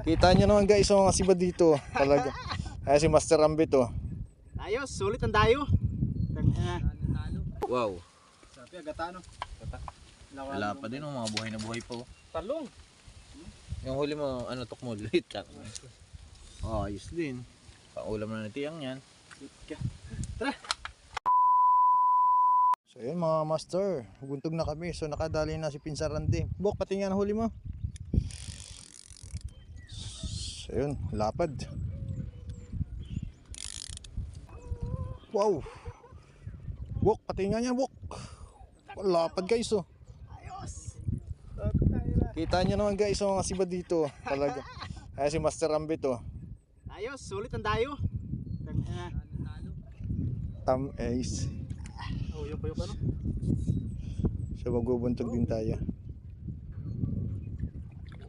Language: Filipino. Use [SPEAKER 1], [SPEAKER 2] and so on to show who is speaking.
[SPEAKER 1] Kita nyo naman guys, oh, mga siba dito. Talaga. Ay si Master Ambit oh.
[SPEAKER 2] Ayos, sulit ang dayo.
[SPEAKER 3] Wow.
[SPEAKER 2] Sabi, agatano.
[SPEAKER 3] Wala pa din oh, mga buhay na buhay pa oh.
[SPEAKER 2] Talong.
[SPEAKER 3] Yung huli mo, ano, tukmo, lit lang. Oh, ayos din. Paulam na ni Tiyang yan.
[SPEAKER 1] So yun mga master, guntog na kami. So nakadali na si Pinsarandi. Bok, pati nga ang huli mo. So yun, lapad. Wow! Bok, pati nga niya, bok. Lapad guys oh. Kita nyo naman guys, oh, mga siba dito. Talaga. Ay si Master Ambit oh.
[SPEAKER 2] Ayos, sulit ang dayo.
[SPEAKER 1] Tam Ace.
[SPEAKER 2] Oh, yung pa yung ano?
[SPEAKER 1] So magbubuntog din tayo.